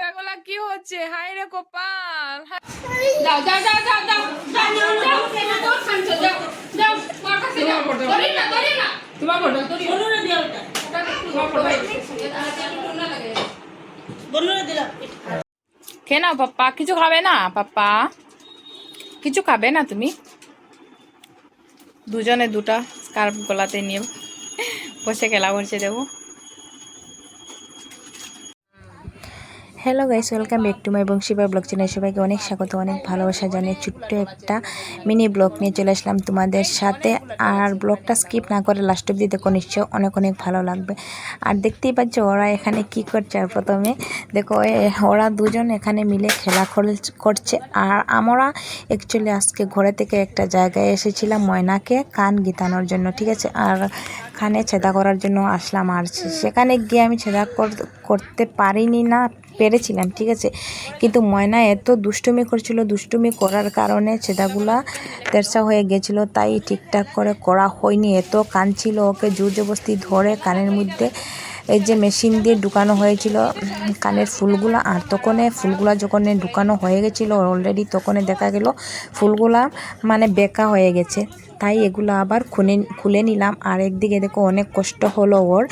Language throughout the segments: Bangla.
এগুলা কি হচ্ছে? হাই রে কপাল যাও যাও যাও যাও যাও যাও যাও যাও যাও খানছো যাও যাও মার কাছে যাও ধরি না ধরি না। তোমার বড় ধরি। বলুন দিলাম এটা তোমার বড় না দিলাম খেয়ে নাও পাপ্পা। কিছু খাবে না পাপ্পা? কিছু খাবে না তুমি? দুজনে দুটা স্কার্ফ গলাতে নিয়ে বসে খেলা করছে দেবো hello guys welcome back to my বংশীবার blog channel সবাইকে অনেক স্বাগত, অনেক ভালোবাসা জানিয়ে ছোট্ট একটা মিনি ব্লগ নিয়ে চলে আসলাম তোমাদের সাথে। আর ব্লগটা স্কিপ না করে লাস্ট অব্দি দেখো নিশ্চয় অনেক অনেক ভালো লাগবে। আর দেখতেই পাচ্ছ ওরা এখানে কি করছে আর প্রথমে দেখো ওরা দুজন এখানে মিলে খেলা কর- করছে। আর আমরা অ্যাকচুয়ালি আজকে ঘরে থেকে একটা জায়গায় এসেছিলাম ময়নাকে কান গিতানোর জন্য, ঠিক আছে? আর খানে ছেদা করার জন্য আসলাম আর সেখানে গিয়ে আমি ছেদা কর- করতে পারিনি না, পেরেছিলাম, ঠিক আছে? কিন্তু ময়না এত দুষ্টুমি করছিল, দুষ্টুমি করার কারণে ছেদাগুলা তেরসা হয়ে গেছিল, তাই ঠিকঠাক করে করা হয়নি। এত কানছিল ওকে জোর জবস্তি ধরে কানের মধ্যে এই যে মেশিন দিয়ে ঢুকানো হয়েছিল, কানের ফুলগুলা, আর তখনে ফুলগুলা যখন ঢুকানো হয়ে গেছিল অলরেডি তখনে দেখা গেল ফুলগুলা মানে বেকা হয়ে গেছে। তাই এগুলো আবার খুলে খুলে নিলাম। আর একদিকে দেখো অনেক কষ্ট হলো ওর।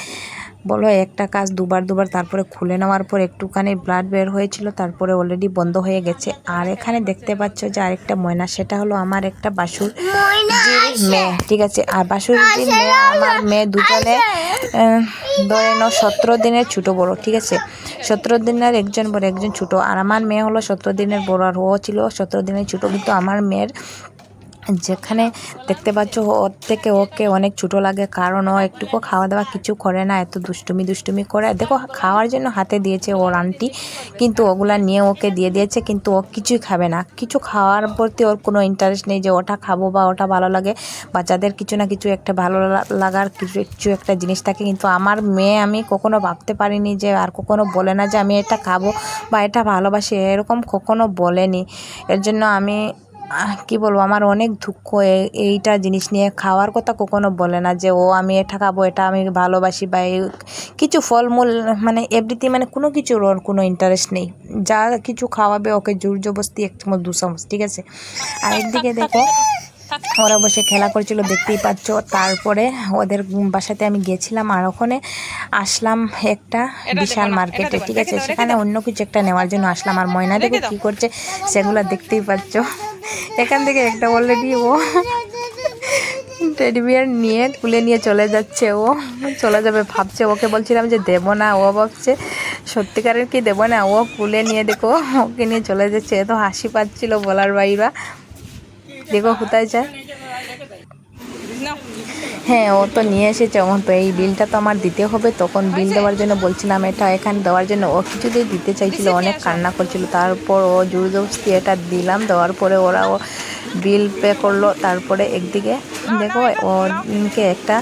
বলো একটা কাজ দুবার দুবার তারপরে খুলে নেওয়ার পর একটুখানি ব্লাড বের হয়েছিল তারপরে অলরেডি বন্ধ হয়ে গেছে। আর এখানে দেখতে পাচ্ছ যে আরেকটা ময়না সেটা হলো আমার একটা বাসুর মেয়ে ঠিক আছে? আর বাসুর মেয়ে আমার মেয়ে দুজনে ধরে নাও সতেরো দিনের ছোটো বড় ঠিক আছে? সতেরো দিনের একজন বড় একজন ছোট। আর আমার মেয়ে হলো সতেরো দিনের বড় আর ও ছিল সতেরো দিনের ছোটো। কিন্তু আমার মেয়ের যেখানে দেখতে পাচ্ছ ওর থেকে ওকে অনেক ছোটো লাগে, কারণ ও একটুকু খাওয়া দাওয়া কিছু করে না, এত দুষ্টুমি দুষ্টুমি করে। দেখো, খাওয়ার জন্য হাতে দিয়েছে ওর আন্টি, কিন্তু ওগুলা নিয়ে ওকে দিয়ে দিয়েছে, কিন্তু ও কিছুই খাবে না। কিছু খাওয়ার প্রতি ওর কোনো ইন্টারেস্ট নেই যে ওটা খাব বা ওটা ভালো লাগে। বাচ্চাদের কিছু না কিছু একটা ভালো লাগার কিছু কিছু একটা জিনিস থাকে, কিন্তু আমার মেয়ে আমি কখনো ভাবতে পারিনি যে, আর কখনো বলে না যে আমি এটা খাব বা এটা ভালোবাসি, এরকম কখনো বলেনি। এর জন্য আমি কি বলব আমার অনেক দুঃখ এইটা জিনিস নিয়ে। খাওয়ার কথা কখনো বলে না যে ও আমি এটা খাব এটা আমি ভালোবাসি বা কিছু ফলমূল মানে এভরিথিং মানে কোনো কিছুর ওর কোনো ইন্টারেস্ট নেই। যা কিছু খাওয়াবে ওকে জোর জবস্তি এক চামচ দু চামচ ঠিক আছে? আর একদিকে দেখো ওরা বসে খেলা করছিল দেখতেই পাচ্ছ। তারপরে ওদের বাসাতে আমি গেছিলাম আর ওখানে আসলাম একটা বিশাল মার্কেটে ঠিক আছে? সেখানে অন্য কিছু একটা নেওয়ার জন্য আসলাম। আর ময়না দেখো কি করছে সেগুলো দেখতেই পাচ্ছ। এখান থেকে একটা অলরেডি ও টেডি বিয়ার নিয়ে তুলে নিয়ে চলে যাচ্ছে ও। চলে যাবে ভাবছে, ওকে বলছিলাম যে দেবো না, ও ভাবছে সত্যিকারের কি দেবো না, ও কুলে নিয়ে দেখো, ওকে নিয়ে চলে যাচ্ছে, এত হাসি পাচ্ছিল বলার বাইরা দেখো কোথায় যায়। হ্যাঁ ও তো নিয়ে এসেছে। ও তো এই বিলটা তো আমার দিতে হবে। তখন বিল দেওয়ার জন্য বলছিলাম এটা এখানে দেওয়ার জন্য। ও কিছুতেই দিতে চাইছিল অনেক কান্না করছিল। তারপর ও জোর জবস্তি এটা দিলাম। দেওয়ার পরে ওরা ও বিল পে করল। তারপরে একদিকে দেখো ওকে একটা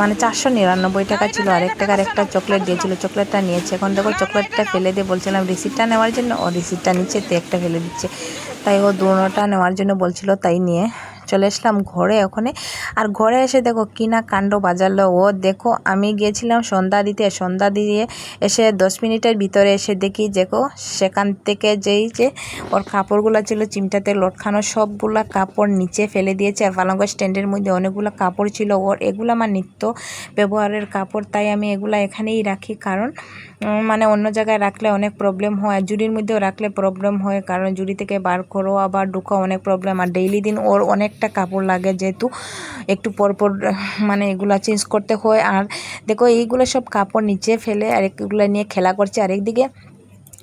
মানে চারশো নিরানব্বই টাকা ছিল আর এক টাকার একটা চকলেট দিয়েছিল। চকলেটটা নিয়েছে। এখন দেখো চকলেটটা ফেলে দিয়ে বলছিলাম রিসিপ্টটা নেওয়ার জন্য। ও রিসিপ্টটা নিচ্ছে তে একটা ফেলে দিচ্ছে। তাই ও দুটা নেওয়ার জন্য বলছিল তাই নিয়ে চলে আসলাম ঘরে। ওখানে আর ঘরে এসে দেখো কিনা কাণ্ড বাজালো। ও দেখো, আমি গিয়েছিলাম সন্ধ্যা দিতে। সন্ধ্যা দিয়ে এসে দশ মিনিটের ভিতরে এসে দেখি, দেখো সেখান থেকে যেই যে ওর কাপড়গুলো ছিল চিমটাতে লটকানো, সবগুলা কাপড় নিচে ফেলে দিয়েছে আর পালঙ্গ স্ট্যান্ডের মধ্যে অনেকগুলো কাপড় ছিল। ওর এগুলো আমার নিত্য ব্যবহারের কাপড়, তাই আমি এগুলা এখানেই রাখি। কারণ মানে অন্য জায়গায় রাখলে অনেক প্রবলেম হয়। জুড়ির মধ্যেও রাখলে প্রবলেম হয়। কারণ জুড়ি থেকে বার করো, আবার ঢুকা অনেক প্রবলেম আর ডেইলি দিন ওর অনেকটা কাপড় লাগে যেহেতু একটু পরপর মানে এগুলা চেঞ্জ করতে হয়। আর দেখো, এইগুলো সব কাপড় নিচে ফেলে আর এগুলো নিয়ে খেলা করছে আরেকদিকে।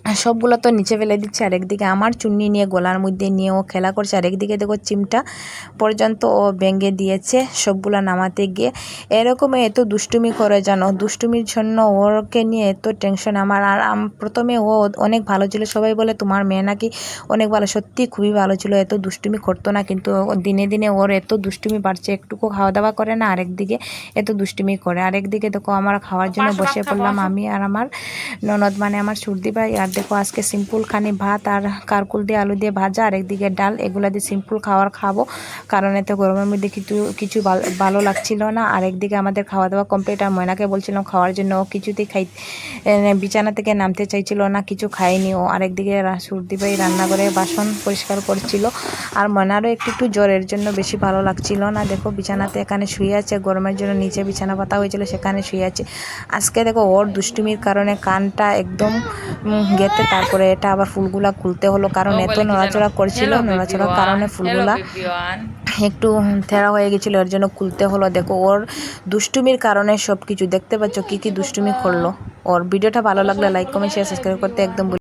সবগুলো তো নিচে ফেলে দিচ্ছে আরেকদিকে আমার চুন্নি নিয়ে গলার মধ্যে নিয়ে ও খেলা করছে। আরেকদিকে দেখো চিমটা পর্যন্ত ও ভেঙে দিয়েছে সবগুলো নামাতে গিয়ে। এরকম এত দুষ্টুমি করে জানো দুষ্টুমির জন্য ওরকে নিয়ে এত টেনশন আমার। আর আম- প্রথমে ও অনেক ভালো ছিল সবাই বলে তোমার মেয়ে নাকি অনেক ভালো সত্যি খুবই ভালো ছিল এত দুষ্টুমি করতো না কিন্তু ও দিনে দিনে ওর এত দুষ্টুমি বাড়ছে একটুকু খাওয়া দাওয়া করে না আরেকদিকে এত দুষ্টুমি করে। আরেকদিকে দেখো আমার খাওয়ার জন্য বসে পড়লাম আমি আর আমার ননদ মানে আমার সর্দি ভাই আর দেখো, আজকে সিম্পল খানি ভাত আর কারকুল দিয়ে আলু দিয়ে ভাজা, আর একদিকে ডাল। এগুলো দিয়ে সিম্পল খাওয়ার খাব, কারণ এতে গরমের মধ্যে কিছু কিছু ভালো লাগছিল না। আর একদিকে আমাদের খাওয়া দাওয়া কমপ্লিট আর ময়নাকে বলছিলাম খাওয়ার জন্য, ও কিছুতেই খাই বিছানা থেকে নামতে চাইছিল না, কিছু খায়নি ও। আরেকদিকে সুরদি ভাই রান্না করে বাসন পরিষ্কার করছিল। আর ময়নারও একটু একটু জ্বরের জন্য বেশি ভালো লাগছিল না। দেখো, বিছানাতে এখানে শুয়ে আছে, গরমের জন্য নিচে বিছানা পাতা হয়েছিল, সেখানে শুয়ে আছে। আজকে দেখো, ওর দুষ্টুমির কারণে কানটা একদম গেতে তারপরে এটা আবার ফুলগুলা খুলতে হলো কারণ এত নড়াচড়া করছিল নড়াচড়ার কারণে ফুলগুলা একটু থেরা হয়ে গেছিল এর জন্য খুলতে হলো। দেখো ওর দুষ্টুমির কারণে সব কিছু দেখতে পাচ্ছ কি কি দুষ্টুমি করল। ওর ভিডিওটা ভালো লাগলে লাইক কমেন্ট শেয়ার সাবস্ক্রাইব করতে একদম